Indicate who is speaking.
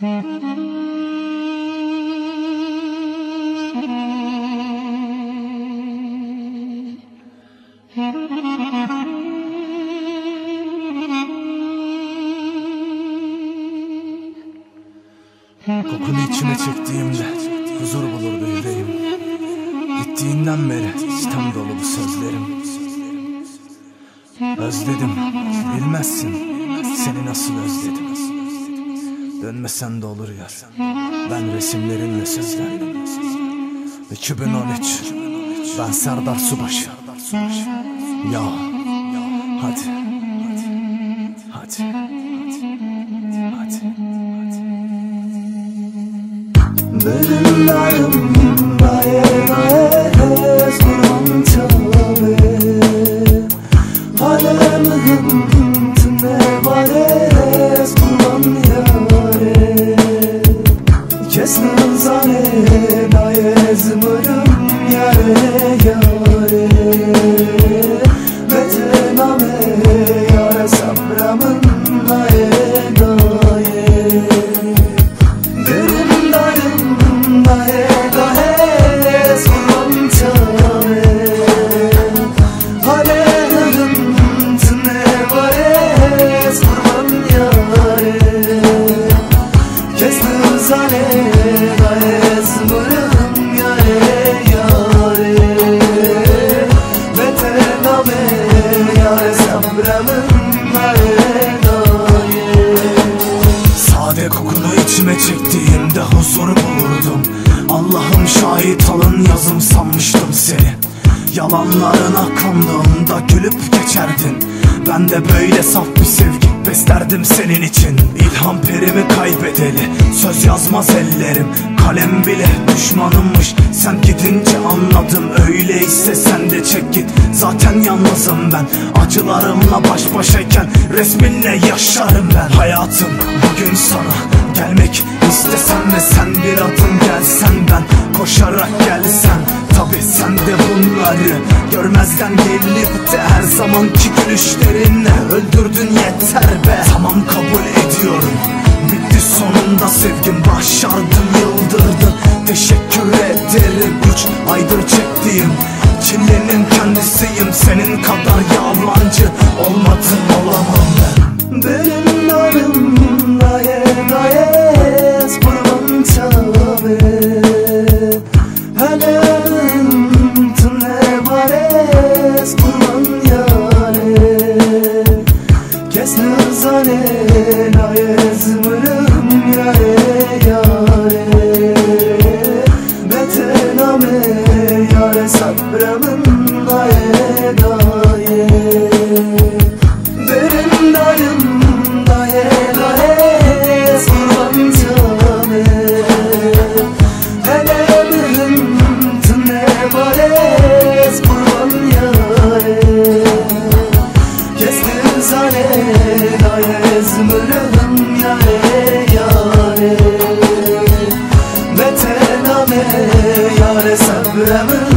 Speaker 1: Kokunu içime çektiğimde huzur bulurdu yüreğim. Gittiğinden beri sistem dolu bu sözlerim. Özledim bilmezsin seni nasıl özledim Dönmesen de olur ya ben resimlerinle sözlendim 2013 ben Serdar Subaşı. Ya. Hadi. Hadi. Hadi.
Speaker 2: Benim Kesmin zane daye zımırım yare yare Metename yare sabramın
Speaker 1: Alın yazım sanmıştım seni. Yalanlarına kandığımda gülüp geçerdin. Ben de böyle saf bir sevgi beslerdim senin için. İlham perimi kaybedeli söz yazmaz ellerim. Kalem bile düşmanımmış sen gidince anladım. Öyleyse sen de çek git zaten yalnızım ben. Acılarımla baş başayken resminle yaşarım ben. Hayatım bugün sana gelmek istesem ve sen bir adım gelsen ben Koşarak gelsen tabi sen de bunları Görmezden gelip de her zamanki gülüşlerinle Öldürdün yeter be. Tamam kabul ediyorum. Bitti sonunda sevgim başardın yıldırdın. Teşekkür ederim. Üç aydır çektiğim Çilenin kendisiyim senin kadar
Speaker 2: kes kurban yare Kes nazane la ezmırım yare yare Betename yare sabrımın daye daye دای زمردم یاره یاره متنامه یاره صبرم